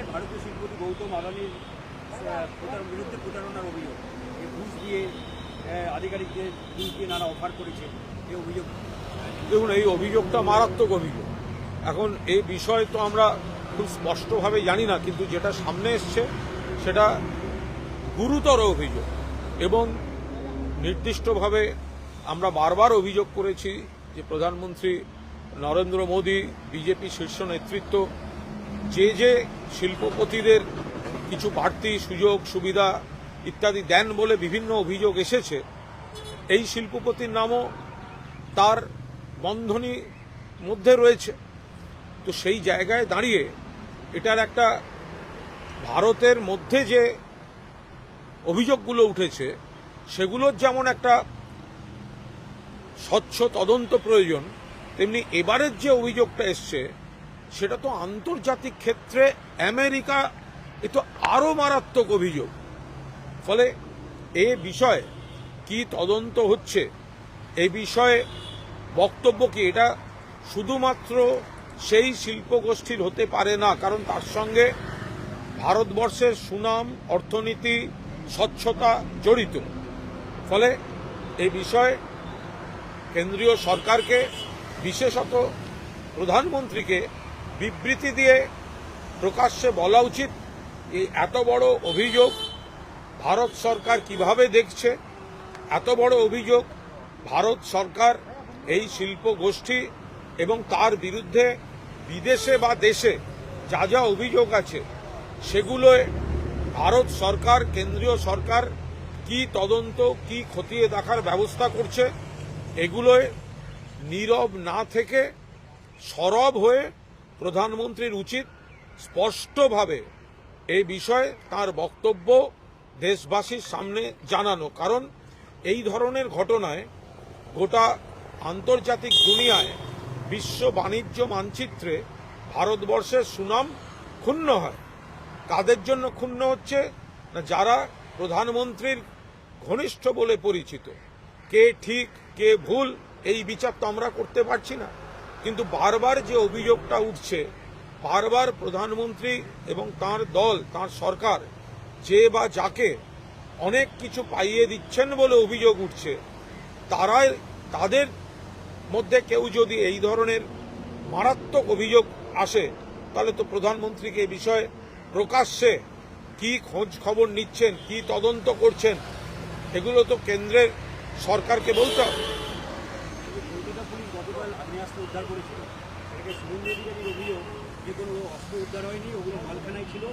জায়গায় ভারতীয় শিল্পপতি গৌতম আদানির প্রতার- বিরুদ্ধে প্রতারণার অভিযোগ। এই ঘুষ দিয়ে আধিকারিকদের ঘুষ দিয়ে নানা অফার করেছে এই অভিযোগ। দেখুন, এই অভিযোগটা মারাত্মক অভিযোগ। এখন এই বিষয় তো আমরা খুব স্পষ্টভাবে জানি না, কিন্তু যেটা সামনে এসছে, সেটা গুরুতর অভিযোগ এবং নির্দিষ্টভাবে আমরা বারবার অভিযোগ করেছি যে প্রধানমন্ত্রী নরেন্দ্র মোদী, বিজেপি শীর্ষ নেতৃত্ব যে যে শিল্পপতিদের কিছু বাড়তি সুযোগ, সুবিধা ইত্যাদি দেন বলে বিভিন্ন অভিযোগ এসেছে। এই শিল্পপতির নামও তার বন্ধনী মধ্যে রয়েছে। তো সেই জায়গায় দাঁড়িয়ে এটার একটা ভারতের মধ্যে যে অভিযোগগুলো উঠেছে, সেগুলোর যেমন একটা স্বচ্ছ তদন্ত প্রয়োজন, তেমনি এবারের যে অভিযোগটা এসছে সেটা তো আন্তর্জাতিক ক্ষেত্রে আমেরিকা, এ তো আরও মারাত্মক অভিযোগ। ফলে এ বিষয়ে কি তদন্ত হচ্ছে, এ বিষয়ে বক্তব্য কি, এটা শুধুমাত্র সেই শিল্পগোষ্ঠীর হতে পারে না, কারণ তার সঙ্গে ভারতবর্ষের সুনাম, অর্থনীতি, স্বচ্ছতা জড়িত। ফলে এই বিষয়ে কেন্দ্রীয় সরকারকে, বিশেষত প্রধানমন্ত্রীকে বিবৃতি দিয়ে প্রকাশ্যে বলা উচিত, এই এত বড় অভিযোগ ভারত সরকার কীভাবে দেখছে? এত বড় অভিযোগ ভারত সরকার, এই শিল্প গোষ্ঠী এবং তার বিরুদ্ধে বিদেশে বা দেশে যা যা অভিযোগ আছে, সেগুলোয় ভারত সরকার, কেন্দ্রীয় সরকার কি তদন্ত, কি খতিয়ে দেখার ব্যবস্থা করছে, এগুলোয় নীরব না থেকে সরব হয়ে প্রধানমন্ত্রীর উচিত স্পষ্টভাবে এই বিষয়ে তার বক্তব্য দেশবাসীর সামনে জানানো। কারণ এই ধরনের ঘটনায় গোটা আন্তর্জাতিক দুনিয়ায় বিশ্ব বাণিজ্য মানচিত্রে ভারতবর্ষের সুনাম ক্ষুণ্ণ হয়। কাদের জন্য ক্ষুণ্ণ হচ্ছে না যারা প্রধানমন্ত্রীর ঘনিষ্ঠ বলে পরিচিত? কে ঠিক, কে ভুল, এই বিচার তো আমরা করতে পারছি না। কিন্তু বারবার যে অভিযোগটা উঠছে, বারবার প্রধানমন্ত্রী এবং তার দল, তার সরকার, যে বা যাকে অনেক কিছু পাইয়ে দিচ্ছেন বলে অভিযোগ উঠছে, তারাই, তাদের মধ্যে কেউ যদি এই ধরনের মারাত্মক অভিযোগ আসে, তাহলে তো প্রধানমন্ত্রীকে এই বিষয়ে প্রকাশ্যে কি খোঁজ খবর নিচ্ছেন, কি তদন্ত করছেন, এগুলো তো কেন্দ্রের সরকারকে বলতে হবে। আগ্নেয়াস্ত্র উদ্ধার করেছিল। এটাকে শুভেন্দু অধিকারীর অভিযোগ যে কোনো অস্ত্র উদ্ধার হয়নি, ওগুলো মালখানায় ছিল।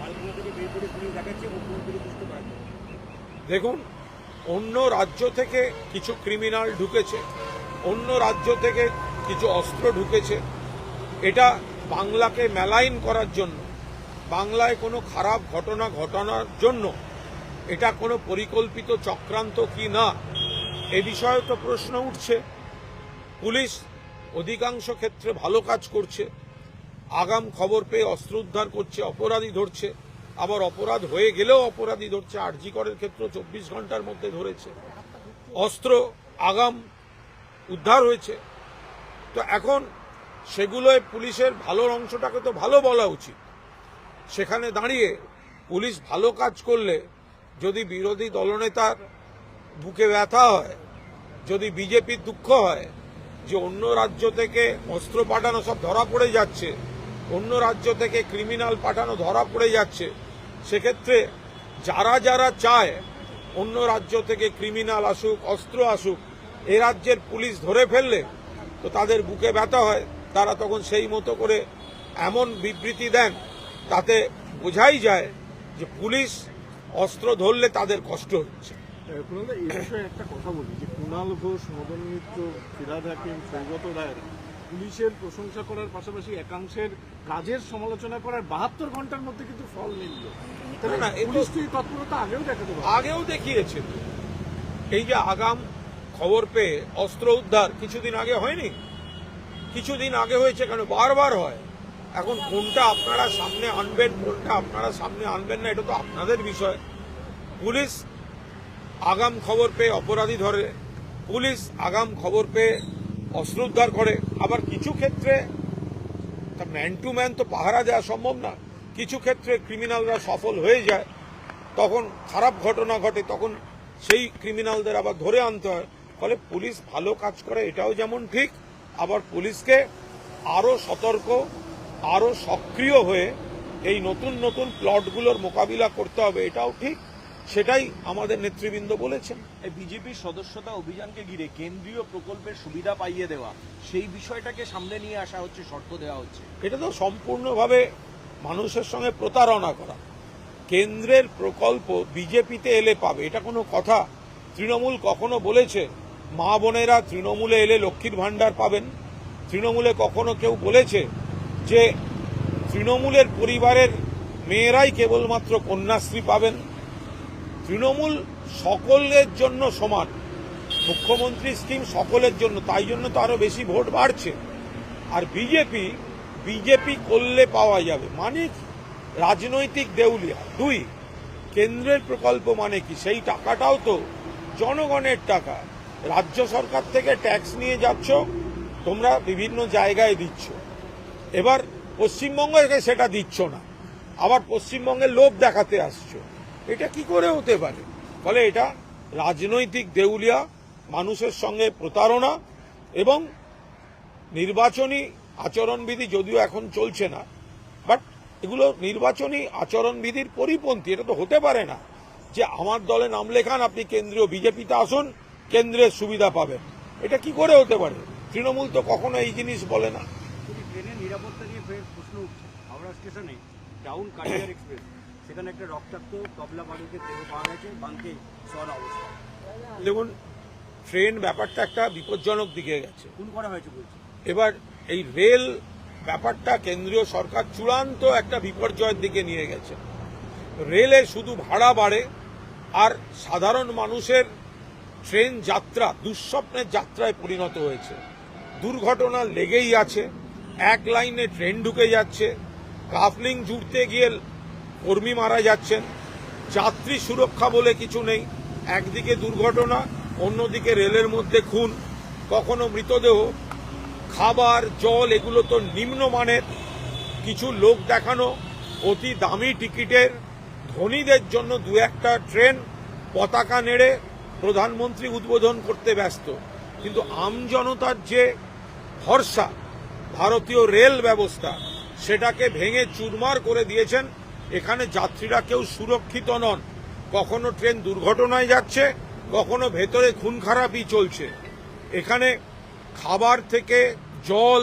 মালখানা থেকে বের করে পুলিশ দেখাচ্ছে মুখ্যমন্ত্রীকে বুঝতে পারেন দেখুন, অন্য রাজ্য থেকে কিছু ক্রিমিনাল ঢুকেছে, অন্য রাজ্য থেকে কিছু অস্ত্র ঢুকেছে। এটা বাংলাকে মেলাইন করার জন্য, বাংলায় কোনো খারাপ ঘটনা ঘটানোর জন্য এটা কোনো পরিকল্পিত চক্রান্ত কি না, এ বিষয়ে তো প্রশ্ন উঠছে। পুলিশ অধিকাংশ ক্ষেত্রে ভালো কাজ করছে। আগাম খবর পেয়ে অস্ত্র উদ্ধার করছে, অপরাধী ধরছে। আবার অপরাধ হয়ে গেলেও অপরাধী ধরছে আরজি করের ক্ষেত্রে চব্বিশ ঘণ্টার মধ্যে ধরেছে। অস্ত্র আগাম উদ্ধার হয়েছে। তো এখন সেগুলোয় পুলিশের ভালো অংশটাকে তো ভালো বলা উচিত। সেখানে দাঁড়িয়ে পুলিশ ভালো কাজ করলে যদি বিরোধী দলনেতার বুকে ব্যথা হয়, যদি বিজেপির দুঃখ হয় যে অন্য রাজ্য থেকে অস্ত্র পাঠানো সব ধরা পড়ে যাচ্ছে, অন্য রাজ্য থেকে ক্রিমিনাল পাঠানো ধরা পড়ে যাচ্ছে, সেক্ষেত্রে যারা যারা চায় অন্য রাজ্য থেকে ক্রিমিনাল আসুক, অস্ত্র আসুক, এ রাজ্যের পুলিশ ধরে ফেললে তো তাদের বুকে ব্যথা হয়, তারা তখন সেই মতো করে এমন বিবৃতি দেন তাতে বোঝাই যায় যে পুলিশ অস্ত্র ধরলে তাদের কষ্ট হচ্ছে। কুণাল এই বিষয়ে একটা কথা বলি যে কুণাল ঘোষ মদন মিত্র ফিরাদ হাকিম সৌগত রায় পুলিশের প্রশংসা করার পাশাপাশি একাংশের কাজের সমালোচনা করার বাহাত্তর ঘণ্টার মধ্যে কিন্তু ফল মিলল। পুলিশ তো এই তৎপরতা আগেও দেখাতে আগেও দেখিয়েছে। এই যে আগাম খবর পেয়ে অস্ত্র উদ্ধার কিছুদিন আগে হয়নি? কিছুদিন আগে হয়েছে কেন? বারবার হয়। এখন কোনটা আপনারা সামনে আনবেন কোনটা আপনারা সামনে আনবেন না এটা তো আপনাদের বিষয়। পুলিশ আগাম খবর পেয়ে অপরাধী ধরে, পুলিশ আগাম খবর পেয়ে অস্ত্র উদ্ধার করে। আবার কিছু ক্ষেত্রে ম্যান টু ম্যান তো পাহারা দেওয়া সম্ভব না। কিছু ক্ষেত্রে ক্রিমিনালরা সফল হয়ে যায়। তখন খারাপ ঘটনা ঘটে, তখন সেই ক্রিমিনালদের আবার ধরে আনতে হয়। ফলে পুলিশ ভালো কাজ করে, এটাও যেমন ঠিক। আবার পুলিশকে আরও সতর্ক আরও সক্রিয় হয়ে এই নতুন নতুন প্লটগুলোর মোকাবিলা করতে হবে, এটাও ঠিক। সেটাই আমাদের নেতৃবৃন্দ বলেছেন। এই বিজেপির সদস্যতা অভিযানকে ঘিরে কেন্দ্রীয় প্রকল্পের সুবিধা পাইয়ে দেওয়া সেই বিষয়টাকে সামনে নিয়ে আসা হচ্ছে শর্ত দেওয়া হচ্ছে। এটা তো সম্পূর্ণভাবে মানুষের সঙ্গে প্রতারণা করা। কেন্দ্রের প্রকল্প বিজেপিতে এলে পাবে এটা কোনো কথা। তৃণমূল কখনো বলেছে মা বোনেরা তৃণমূলে এলে লক্ষ্মীর ভাণ্ডার পাবেন। তৃণমূলে কখনো কেউ বলেছে যে তৃণমূলের পরিবারের মেয়েরাই কেবলমাত্র কন্যাশ্রী পাবেন। তৃণমূল সকলের জন্য সমান। মুখ্যমন্ত্রী স্কিম সকলের জন্য, তাই জন্য তো আরও বেশি ভোট বাড়ছে। আর বিজেপি বিজেপি করলে পাওয়া যাবে। মানে রাজনৈতিক দেউলিয়া। দুই, কেন্দ্রের প্রকল্প মানে কি? সেই টাকাটাও তো জনগণের টাকা। রাজ্য সরকার থেকে ট্যাক্স নিয়ে যাচ্ছ, তোমরা বিভিন্ন জায়গায় দিচ্ছ। এবার পশ্চিমবঙ্গকে সেটা দিচ্ছ না। আবার পশ্চিমবঙ্গের লোভ দেখাতে আসছো। এটা কি করে হতে পারে? ফলে এটা রাজনৈতিক দেউলিয়া, মানুষের সঙ্গে প্রতারণা এবং নির্বাচনী আচরণবিধি যদিও এখন চলছে না বাট এগুলো নির্বাচনী আচরণবিধির পরিপন্থী, এটা তো হতে পারে না যে আমার দলে নাম লেখান, আপনি কেন্দ্রীয় বিজেপিতে আসুন, কেন্দ্রের সুবিধা পাবেন। এটা কি করে হতে পারে? তৃণমূল তো কখনো এই জিনিস বলে না। ট্রেনের নিরাপত্তা নিয়ে প্রশ্ন উঠছে, হাওড়া স্টেশনে এক্সপ্রেস সেখানে একটা রক্তাক্ত তবলা বাদকের দেহ পাওয়া গেছে বাঙ্কে সল অবস্থা। দেখুন ট্রেন ব্যাপারটা একটা বিপজ্জনক দিকে গেছে। খুন করা হয়েছে বলছে। এবার এই রেল ব্যাপারটা কেন্দ্রীয় সরকার চূড়ান্ত একটা বিপর্যয়ের দিকে নিয়ে গেছে। রেলে শুধু ভাড়া বাড়ে আর সাধারণ মানুষের ট্রেন যাত্রা দুঃস্বপ্নের যাত্রায় পরিণত হয়েছে। দুর্ঘটনা লেগেই আছে এক লাইনে ট্রেন ঢুকে যাচ্ছে কাফলিং জুড়তে গিয়ে কর্মী মারা যাচ্ছেন। যাত্রী সুরক্ষা বলে কিছু নেই। একদিকে দুর্ঘটনা, অন্যদিকে রেলের মধ্যে খুন। কখনো মৃতদেহ, খাবার, জল, এগুলো তো নিম্নমানের কিছু লোক দেখানো, অতি দামি টিকিটের। ধনীদের জন্য দু একটা ট্রেন, পতাকা নেড়ে প্রধানমন্ত্রী উদ্বোধন করতে ব্যস্ত। কিন্তু আমজনতার যে ভরসা, ভারতীয় রেল ব্যবস্থা, সেটাকে ভেঙে চুরমার করে দিয়েছেন এখানে যাত্রীরা কেউ সুরক্ষিত নন। কখনো ট্রেন দুর্ঘটনায় যাচ্ছে, কখনো ভেতরে খুন খারাপই চলছে। এখানে খাবার থেকে জল,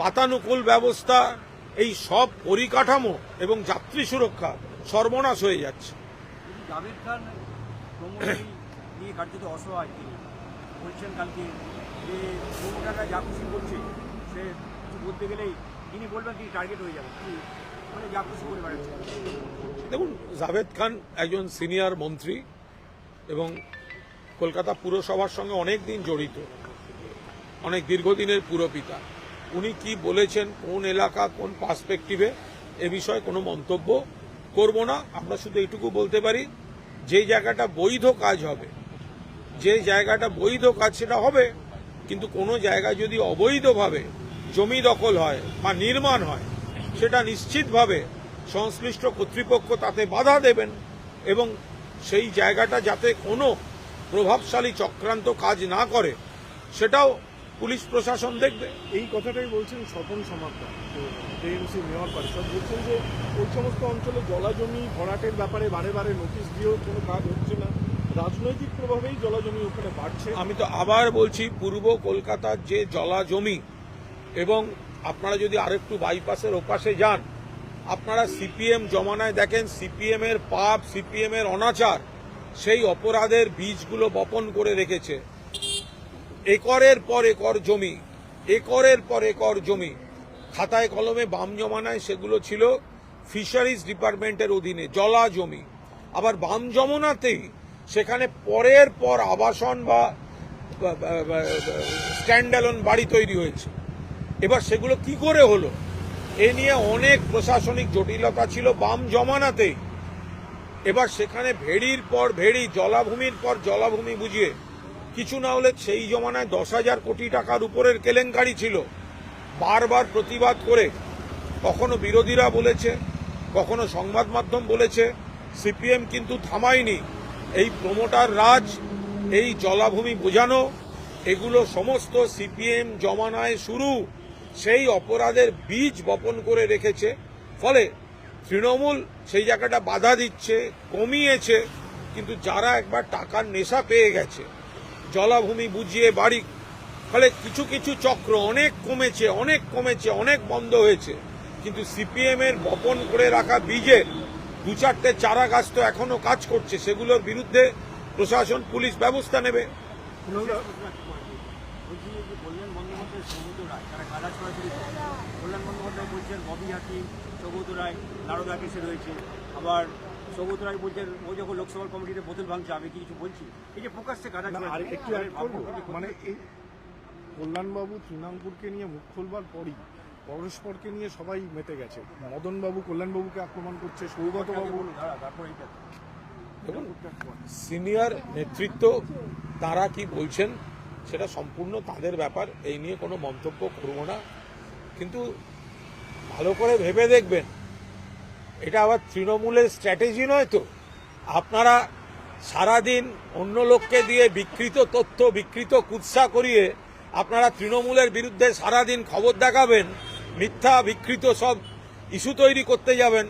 বাতানুকূল ব্যবস্থা, এই সব পরিকাঠামো এবং যাত্রী সুরক্ষা সর্বনাশ হয়ে যাচ্ছে। তিনি। বলছেন কালকে যে যা খুশি করছে, সে বলতে গেলেই তিনি বলবেন তিনি টার্গেট হয়ে তিনি মানে দেখুন, জাভেদ খান একজন সিনিয়র মন্ত্রী এবং কলকাতা পুরসভার সঙ্গে অনেক দিন জড়িত, অনেক দীর্ঘদিনের পুরপিতা উনি কি বলেছেন, কোন এলাকা, কোন পার্সপেক্টিভে এ বিষয়ে কোনো মন্তব্য করব না। আমরা শুধু এইটুকু বলতে পারি, যে জায়গাটা বৈধ কাজ হবে, যে জায়গাটা বৈধ কাজ সেটা হবে, কিন্তু কোনো জায়গা যদি অবৈধভাবে জমি দখল হয় বা নির্মাণ হয় সেটা নিশ্চিতভাবে সংশ্লিষ্ট কর্তৃপক্ষ তাতে বাধা দেবেন এবং সেই জায়গাটা যাতে কোনো প্রভাবশালী চক্রান্ত কাজ না করে সেটাও পুলিশ প্রশাসন দেখবে। এই কথাটাই বলছেন স্বপন সমাপ্তা টিএমসি মেয়র পরিষদ বলছেন যে ওই সমস্ত অঞ্চলে জলাজমি ভরাটের ব্যাপারে বারে বারে নোটিশ দিয়েও কোনো কাজ হচ্ছে না। রাজনৈতিক প্রভাবেই জলাজমি ওখানে বাড়ছে। আমি তো আবার বলছি পূর্ব কলকাতার যে জলা জমি এবং আপনারা যদি আরেকটু বাইপাসের ওপাশে যান, আপনারা সিপিএম জমানায় দেখেন সিপিএম এর পাপ সিপিএম এর অনাচার, সেই অপরাধের বীজগুলো বপন করে রেখেছে। একরের পর একর জমি, একরের পর একর জমি, খাতায় কলমে বাম জমানায় সেগুলো ছিল ফিশারিজ ডিপার্টমেন্টের অধীনে, জলা জমি। আবার বাম জমানাতেই সেখানে পরের পর আবাসন বা স্ট্যান্ডালন বাড়ি তৈরি হয়েছে। এবার সেগুলো কি করে হলো? এ নিয়ে অনেক প্রশাসনিক জটিলতা ছিল বাম জমানাতেই এবার সেখানে ভেড়ির পর ভেড়ি, জলাভূমির পর জলাভূমি বুঝিয়ে। কিছু না হলে সেই জমানায় দশ হাজার কোটি টাকার উপরের কেলেঙ্কারি ছিল। বারবার প্রতিবাদ করে। কখনো বিরোধীরা বলেছে, কখনো সংবাদ মাধ্যম বলেছে, সিপিএম কিন্তু থামায়নি। এই প্রমোটার রাজ, এই জলাভূমি বোঝানো, এগুলো সমস্ত সিপিএম জমানায় শুরু। সেই অপরাধের বীজ বপন করে রেখেছে। ফলে তৃণমূল সেই জায়গাটা বাধা দিচ্ছে, কমিয়েছে, কিন্তু যারা একবার টাকার নেশা পেয়ে গেছে, জলাভূমি বুঝিয়ে বাড়ি, ফলে কিছু কিছু চক্র অনেক কমেছে অনেক কমেছে, অনেক বন্ধ হয়েছে। কিন্তু সিপিএম এর বপন করে রাখা বীজের দু চারটে চারা গাছ তো এখনও কাজ করছে, সেগুলোর বিরুদ্ধে প্রশাসন, পুলিশ ব্যবস্থা নেবে বলছি যে কল্যাণ বন্দ্যোপাধ্যায় সৌগত রায় তারা কাদা ছড়াছড়ি কল্যাণ বন্দ্যোপাধ্যায় বলছেন ববি হাকিম সৌগত রায় নারদা কেসে রয়েছে। আবার সৌগত রায় বলছেন ও যখন লোকসভা কমিটিতে বোতল ভাঙছে আমি কিছু বলছি? এই যে প্রকাশ্যে ভাবমূর্তি মানে এই কল্যাণবাবু তৃণাঙ্কুরকে নিয়ে মুখ খোলবার পরই পরস্পরকে নিয়ে সবাই মেতে গেছে। মদনবাবু কল্যাণবাবুকে আক্রমণ করছে সৌগতবাবু। সিনিয়র নেতৃত্ব তারা কি বলছেন? সেটা সম্পূর্ণ তাদের ব্যাপার, এই নিয়ে কোনো মন্তব্য করব না। কিন্তু ভালো করে ভেবে দেখবেন, এটা আবার তৃণমূলের স্ট্র্যাটেজি নয় তো। আপনারা সারাদিন অন্য লোককে দিয়ে বিকৃত তথ্য, বিকৃত কুৎসা করিয়ে আপনারা তৃণমূলের বিরুদ্ধে সারাদিন খবর দেখাবেন, মিথ্যা, বিকৃত সব ইস্যু তৈরি করতে যাবেন।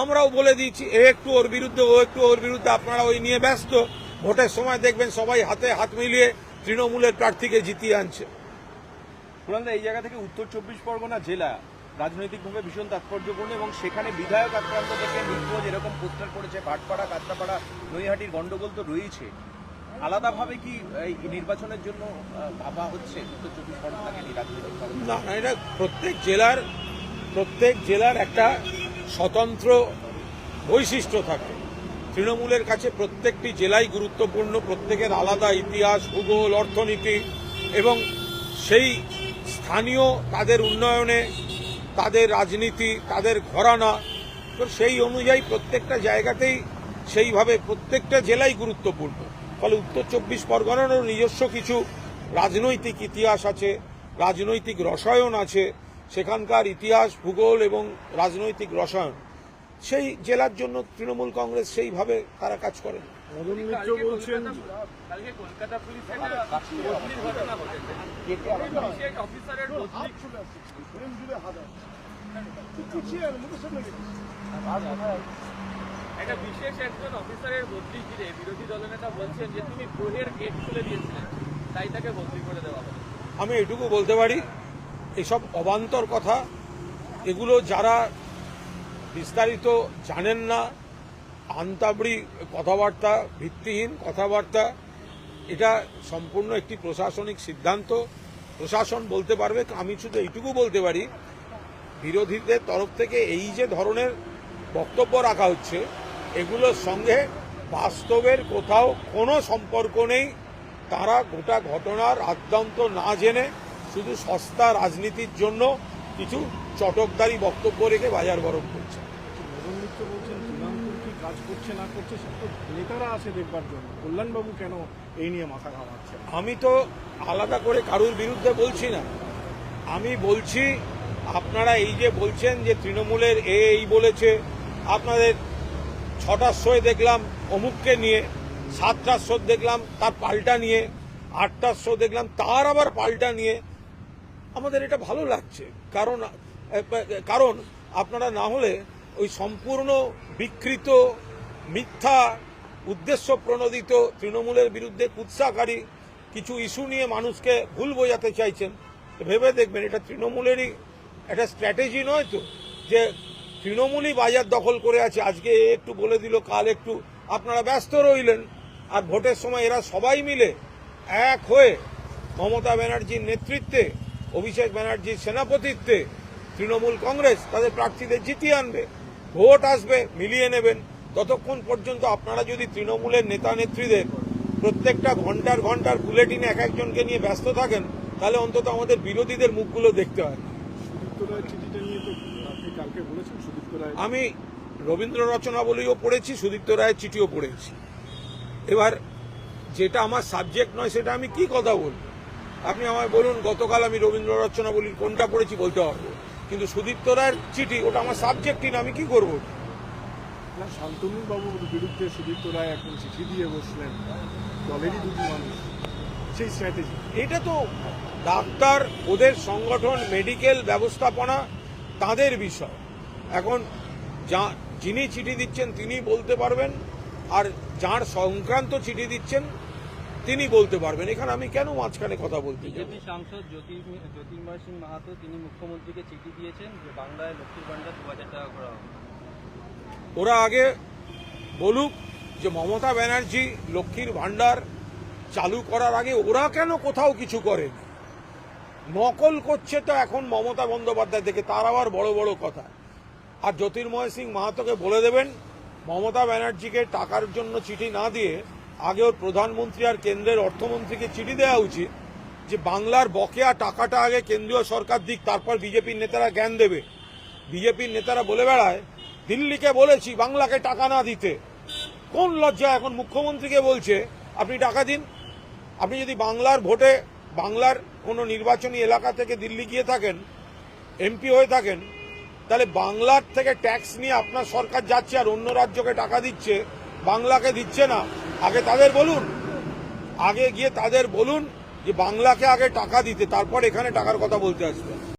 আমরাও বলে দিয়েছি, এ একটু ওর বিরুদ্ধে, ও একটু ওর বিরুদ্ধে, আপনারা ওই নিয়ে ব্যস্ত। ভোটের সময় দেখবেন সবাই হাতে হাত মিলিয়ে তৃণমূলের প্রার্থীকে জিতিয়ে আনছে। এই জায়গা থেকে উত্তর চব্বিশ পরগনা জেলা রাজনৈতিকভাবে ভীষণ তাৎপর্যপূর্ণ এবং সেখানে বিধায়ক আক্রান্ত থেকে নিখোঁজ এরকম পোস্টার পড়েছে ভাটপাড়া কাঁচরাপাড়া নৈহাটির গন্ডগোল তো রয়েছে। আলাদাভাবে কি এই নির্বাচনের জন্য ভাবা হচ্ছে উত্তর চব্বিশ পরগনাকে না, এটা প্রত্যেক জেলার প্রত্যেক জেলার একটা স্বতন্ত্র বৈশিষ্ট্য থাকে। তৃণমূলের কাছে প্রত্যেকটি জেলাই গুরুত্বপূর্ণ, প্রত্যেকের আলাদা ইতিহাস, ভূগোল, অর্থনীতি এবং সেই স্থানীয় তাদের উন্নয়নে, তাদের রাজনীতি, তাদের ঘরানা, তো সেই অনুযায়ী প্রত্যেকটা জায়গাতেই সেইভাবে প্রত্যেকটা জেলাই গুরুত্বপূর্ণ। ফলে উত্তর চব্বিশ পরগনারও নিজস্ব কিছু রাজনৈতিক ইতিহাস আছে, রাজনৈতিক রসায়ন আছে, সেখানকার ইতিহাস, ভূগোল এবং রাজনৈতিক রসায়ন। সেই জেলার জন্য তৃণমূল কংগ্রেস সেইভাবে তারা কাজ করে মদন মিত্র বলছেন কালকে কলকাতা পুলিশ একটা বিশেষ একটা বিশেষ একজন অফিসারের বদলি ঘিরে বিরোধী দলনেতা বলছেন যে তুমি বইয়ের গেট খুলে দিয়েছিলেন তাই তাকে বদলি করে দেওয়া হবে আমি এটুকু বলতে পারি এসব অবান্তর কথা এগুলো যারা বিস্তারিত জানেন না। আন্তাবড়ি কথাবার্তা, ভিত্তিহীন কথাবার্তা, এটা সম্পূর্ণ একটি প্রশাসনিক সিদ্ধান্ত। প্রশাসন বলতে পারবে, আমি শুধু এইটুকু বলতে পারি, বিরোধীদের তরফ থেকে এই যে ধরনের বক্তব্য রাখা হচ্ছে, এগুলোর সঙ্গে বাস্তবের কোথাও কোনো সম্পর্ক নেই। তারা গোটা ঘটনার আদ্যন্ত না জেনে শুধু সস্তা রাজনীতির জন্য কিছু চটকদারি বক্তব্য রেখে বাজার গরম করছে। মদন মিত্র বলছেন তৃণাঙ্কুর কি কাজ করছে, না করছে সে তো নেতারা আছে দেখবার জন্য। কল্যাণবাবু কেন এই নিয়ে মাথা ঘামাচ্ছে আমি তো আলাদা করে কারুর বিরুদ্ধে বলছি না। আমি বলছি, আপনারা এই যে বলছেন যে তৃণমূলের এ এই বলেছে, আপনাদের ছটার শোয়ে দেখলাম অমুককে নিয়ে, সাতটার শো দেখলাম তার পাল্টা নিয়ে, আটটার শো দেখলাম তার আবার পাল্টা নিয়ে। আমাদের এটা ভালো লাগছে। কারণ কারণ আপনারা না হলে ওই সম্পূর্ণ বিকৃত, মিথ্যা, উদ্দেশ্য প্রণোদিত তৃণমূলের বিরুদ্ধে কুৎসাকারী কিছু ইস্যু নিয়ে মানুষকে ভুল বোঝাতে চাইছেন। ভেবে দেখবেন, এটা তৃণমূলেরই একটা স্ট্র্যাটেজি নয় তো, যে তৃণমূলই বাজার দখল করে আছে। আজকে একটু বলে দিল, কাল একটু আপনারা ব্যস্ত রইলেন। আর ভোটের সময় এরা সবাই মিলে এক হয়ে মমতা ব্যানার্জির নেতৃত্বে, অভিষেক ব্যানার্জির সেনাপতিত্বে তৃণমূল কংগ্রেস তাদের প্রার্থীদের জিতিয়ে আনবে। ভোট আসবে মিলিয়ে নেবেন। ততক্ষণ পর্যন্ত আপনারা যদি তৃণমূলের নেতা নেত্রীদের প্রত্যেকটা ঘণ্টার ঘণ্টার বুলেটিনে এক একজনকে নিয়ে ব্যস্ত থাকেন তাহলে অন্তত আমাদের বিরোধীদের মুখগুলো দেখতে হয়। আমি রবীন্দ্র রচনাবলীও পড়েছি সুদীপ্ত রায়ের চিঠিও পড়েছি। এবার যেটা আমার সাবজেক্ট নয় সেটা আমি কি কথা বলব? আপনি আমায় বলুন গতকাল আমি রবীন্দ্র রচনাবলীর কোনটা পড়েছি বলতে পারব? কিন্তু সুদীপ্ত রায়ের চিঠি ওটা আমার সাবজেক্টই না আমি কি করব? না শান্তনু বাবুর বিরুদ্ধে সুদীপ্ত রায় এখন চিঠি দিয়ে বসলেন দলেরই দুটি মানুষ সেই স্ট্র্যাটেজি এটা তো ডাক্তার ওদের সংগঠন মেডিকেল ব্যবস্থাপনা তাদের বিষয়। এখন যা যিনি চিঠি দিচ্ছেন তিনি বলতে পারবেন আর যার সংক্রান্ত চিঠি দিচ্ছেন তিনি বলতে পারবেন। এখানে আমি কেন মাঝখানে কথা বলতে বিজেপি সাংসদ জ্যোতির্ময় সিং মাহাতো তিনি মুখ্যমন্ত্রীকে চিঠি দিয়েছেন যে বাংলায় লক্ষ্মীর ভান্ডার দু হাজার টাকা করা হবে। ওরা আগে বলুক যে মমতা ব্যানার্জি লক্ষ্মীর ভাণ্ডার চালু করার আগে ওরা কেন কোথাও কিছু করেনি? নকল করছে তো এখন মমতা বন্দ্যোপাধ্যায় থেকে তার আবার বড় বড় কথা। আর জ্যোতির্ময় সিং মাহাতোকে বলে দেবেন মমতা ব্যানার্জিকে টাকার জন্য চিঠি না দিয়ে আগে ওর প্রধানমন্ত্রী আর কেন্দ্রের অর্থমন্ত্রীকে চিঠি দেওয়া উচিত যে বাংলার বকেয়া টাকাটা আগে কেন্দ্রীয় সরকার দিক, তারপর বিজেপির নেতারা জ্ঞান দেবে। বিজেপির নেতারা বলে বেড়ায়, দিল্লিকে বলেছি বাংলাকে টাকা না দিতে। কোন লজ্জা এখন মুখ্যমন্ত্রীকে বলছে, আপনি টাকা দিন। আপনি যদি বাংলার ভোটে, বাংলার কোনো নির্বাচনী এলাকা থেকে দিল্লি গিয়ে থাকেন, এমপি হয়ে থাকেন, তাহলে বাংলার থেকে ট্যাক্স নিয়ে আপনার সরকার যাচ্ছে আর অন্য রাজ্যকে টাকা দিচ্ছে বাংলাকে দিচ্ছে না। আগে তাদের বলুন। আগে গিয়ে তাদের বলুন যে বাংলাকে আগে টাকা দিতে, তারপর এখানে টাকার কথা বলতে আসবেন